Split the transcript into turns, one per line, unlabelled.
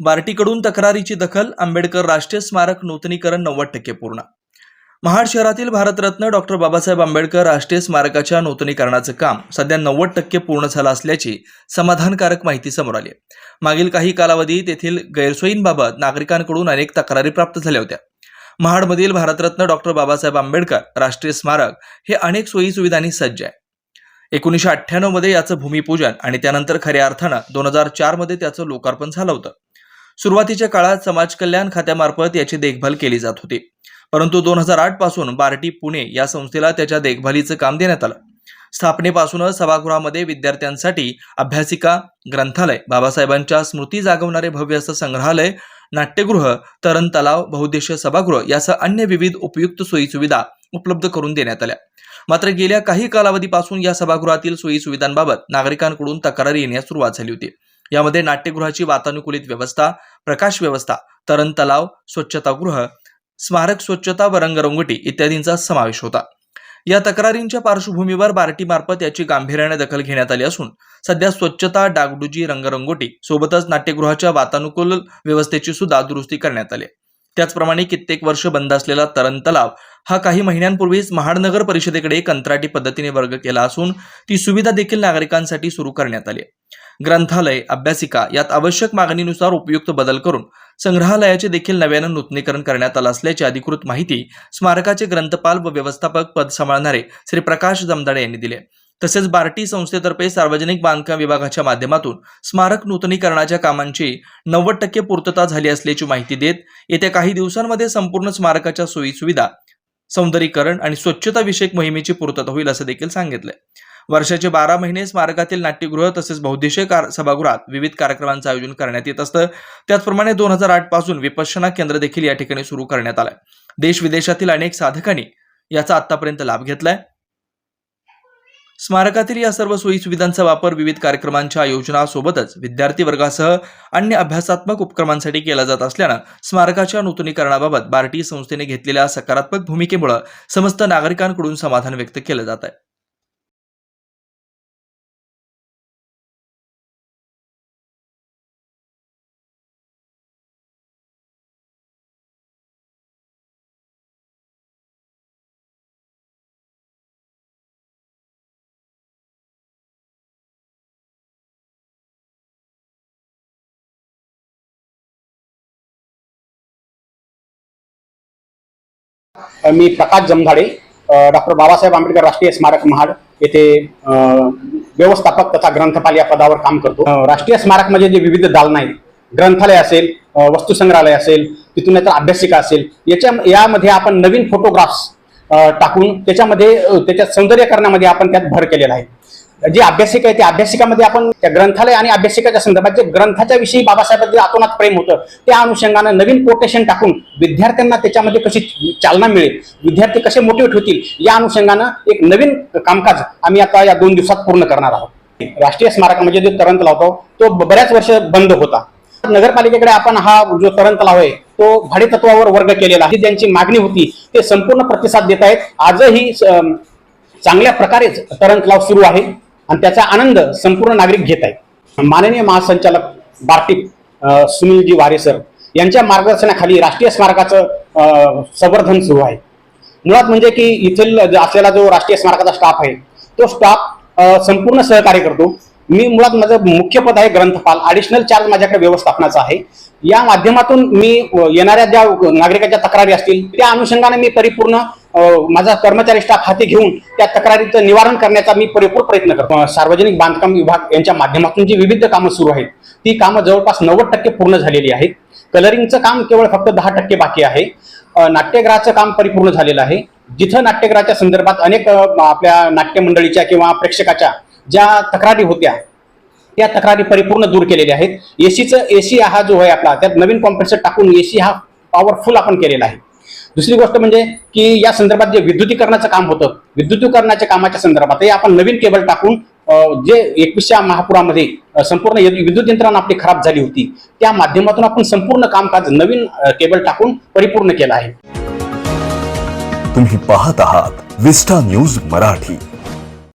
बार्टीकडून तक्रारीची दखल आंबेडकर राष्ट्रीय स्मारक नूतनीकरण नव्वद टक्के पूर्ण. महाड शहरातील भारतरत्न डॉक्टर बाबासाहेब आंबेडकर राष्ट्रीय स्मारकाच्या नूतनीकरणाचं काम सध्या नव्वद टक्के पूर्ण झालं असल्याची समाधानकारक माहिती समोर आली मागील काही कालावधीत येथील गैरसोयींबाबत नागरिकांकडून अनेक तक्रारी प्राप्त झाल्या होत्या. महाडमधील भारतरत्न डॉक्टर बाबासाहेब आंबेडकर राष्ट्रीय स्मारक हे अनेक सोयी सुविधांनी सज्ज आहे. एकोणीसशे अठ्ठ्याण्णवमध्ये याचं भूमिपूजन आणि त्यानंतर खऱ्या अर्थानं दोन हजार चारमध्ये त्याचं लोकार्पण झालं होतं. सुरुवातीच्या काळात समाज कल्याण खात्यामार्फत याची देखभाल केली जात होती. परंतु दोन हजार आठपासून बार्टी पुणे या संस्थेला त्याच्या देखभालीचं काम देण्यात आलं. स्थापनेपासूनच सभागृहामध्ये विद्यार्थ्यांसाठी अभ्यासिका ग्रंथालय बाबासाहेबांच्या स्मृती जागवणारे भव्य असं संग्रहालय नाट्यगृह तरण तलाव बहुद्देशीय सभागृह यासह अन्य विविध उपयुक्त सोयी सुविधा उपलब्ध करून देण्यात आल्या. मात्र गेल्या काही कालावधीपासून या सभागृहातील सोयी सुविधांबाबत नागरिकांकडून तक्रारी येण्यास सुरुवात झाली होती. यामध्ये नाट्यगृहाची वातानुकूलित व्यवस्था प्रकाश व्यवस्था तरण तलाव स्वच्छतागृह स्मारक स्वच्छता व रंगरंगोटी इत्यादींचा समावेश होता. या तक्रारींच्या पार्श्वभूमीवर बार्टीमार्फत याची गांभीर्याने दखल घेण्यात आली असून सध्या स्वच्छता डागडुजी रंगरंगोटी सोबतच नाट्यगृहाच्या वातानुकूल व्यवस्थेची सुद्धा दुरुस्ती करण्यात आली. त्याचप्रमाणे कित्येक वर्ष बंद असलेला तरण तलाव हा काही महिन्यांपूर्वीच महाडनगर परिषदेकडे कंत्राटी पद्धतीने वर्ग केला असून ती सुविधा देखील नागरिकांसाठी सुरू करण्यात आली ग्रंथालय अभ्यासिका यात आवश्यक मागणीनुसार उपयुक्त बदल करून संग्रहालयाचे देखील नव्यानं नूतनीकरण करण्यात आलं असल्याची अधिकृत माहिती स्मारकाचे ग्रंथपाल व व्यवस्थापक पद सांभाळणारे श्री प्रकाश जमदाडे यांनी दिले तसेच बार्टी संस्थेतर्फे सार्वजनिक बांधकाम विभागाच्या माध्यमातून स्मारक नूतनीकरणाच्या कामांची नव्वद टक्के पूर्तता झाली असल्याची माहिती देत येत्या काही दिवसांमध्ये संपूर्ण स्मारकाच्या सोयी सुविधा सौंदर्यीकरण आणि स्वच्छता विषयक मोहिमेची पूर्तता होईल असं देखील सांगितलं वर्षाचे बारा महिने स्मारकातील नाट्यगृह तसेच बौद्धिशय कार सभागृहात विविध कार्यक्रमांचं आयोजन करण्यात येत असतं. त्याचप्रमाणे दोन हजार आठपासून विपश्यना केंद्र देखील या ठिकाणी सुरू करण्यात आलंय. देश विदेशातील अनेक साधकांनी याचा आतापर्यंत लाभ घेतलाय. स्मारकातील या सर्व सोयी सुविधांचा वापर विविध कार्यक्रमांच्या आयोजनासोबतच विद्यार्थी वर्गासह अन्य अभ्यासात्मक उपक्रमांसाठी केला जात असल्यानं स्मारकाच्या नूतनीकरणाबाबत बार्टी संस्थेने घेतलेल्या सकारात्मक भूमिकेमुळे समस्त नागरिकांकडून समाधान व्यक्त केलं जात आहे
मी प्रकाश जमधाडे डॉक्टर बाबासाहेब आंबेडकर राष्ट्रीय स्मारक महाड येथे व्यवस्थापक तथा ग्रंथपाल या पदावर काम करतो. अ, राष्ट्रीय स्मारक म्हणजे जे विविध दालनं आहेत ग्रंथालय असेल वस्तुसंग्रहालय असेल तिथून नंतर अभ्यासिका असेल याच्या यामध्ये आपण नवीन फोटोग्राफ्स टाकून त्याच्यामध्ये त्याच्या सौंदर्यकरणामध्ये आपण त्यात भर केलेला आहे. जी अभ्यासिका आहे त्या अभ्यासिकामध्ये आपण त्या ग्रंथालय आणि अभ्यासिकाच्या संदर्भात जे ग्रंथाच्या विषयी बाबासाहेबांचं आतोनात प्रेम होतं त्या अनुषंगानं नवीन कोटेशन टाकून विद्यार्थ्यांना त्याच्यामध्ये कशी चालना मिळेल विद्यार्थी कसे मोटिवेट होतील या अनुषंगानं एक नवीन कामकाज आम्ही आता या दोन दिवसात पूर्ण करणार आहोत. राष्ट्रीय स्मारकामध्ये म्हणजे जो तरण तलाव तो बऱ्याच वर्ष बंद होता. नगरपालिकेकडे आपण हा जो तरण तलाव आहे तो भाडेतत्वावर वर्ग केलेला आहे. ज्यांची मागणी होती ते संपूर्ण प्रतिसाद देत आहेत. आजही चांगल्या प्रकारेच तरण तलाव सुरू आहे. आणि त्याचा आनंद संपूर्ण नागरिक घेत आहेत. माननीय महासंचालक बार्टी सुनीलजी वारे सर यांच्या मार्गदर्शनाखाली राष्ट्रीय स्मारकाचं संवर्धन सुरू आहे. मुळात म्हणजे की इथील जो असलेला जो राष्ट्रीय स्मारकाचा स्टाफ आहे तो स्टाफ संपूर्ण सहकार्य करतो. मी मुळात माझं मुख्य पद आहे ग्रंथपाल. ॲडिशनल चार्ज माझ्याकडे व्यवस्थापनाचा आहे. या माध्यमातून मी येणाऱ्या ज्या नागरिकांच्या तक्रारी असतील त्या अनुषंगाने मी परिपूर्ण माझा कर्मचारी स्टाफ हाती घेऊन त्या तक्रारीचं निवारण करण्याचा मी परिपूर प्रयत्न करतो. सार्वजनिक बांधकाम विभाग यांच्या माध्यमातून जी विविध कामं सुरू आहेत ती कामं जवळपास नव्वद टक्के पूर्ण झालेली आहेत. कलरिंगचं काम केवळ फक्त दहा टक्के बाकी आहे. नाट्यगृहाचं काम परिपूर्ण झालेलं आहे. जिथं नाट्यगृहाच्या संदर्भात अनेक आपल्या नाट्य मंडळीच्या किंवा प्रेक्षकाच्या ज्या तक्रारी होत्या त्या तक्रारी परिपूर्ण दूर केलेल्या आहेत. एसीचं एसी हा जो आहे आपला त्यात नवीन कॉम्प्रेसर टाकून एसी हा पॉवरफुल आपण केलेला आहे. दुसरी गोष्ट म्हणजे की या संदर्भात जे विद्युतीकरणाचं काम होतं विद्युतीकरणाच्या कामाच्या संदर्भात हे आपण नवीन केबल टाकून जे एकवीसच्या महापुरामध्ये संपूर्ण विद्युत यंत्रणा आपली खराब झाली होती त्या माध्यमातून आपण संपूर्ण कामकाज नवीन केबल टाकून परिपूर्ण केलं आहे.
तुम्ही पाहत आहात विस्टा न्यूज मराठी.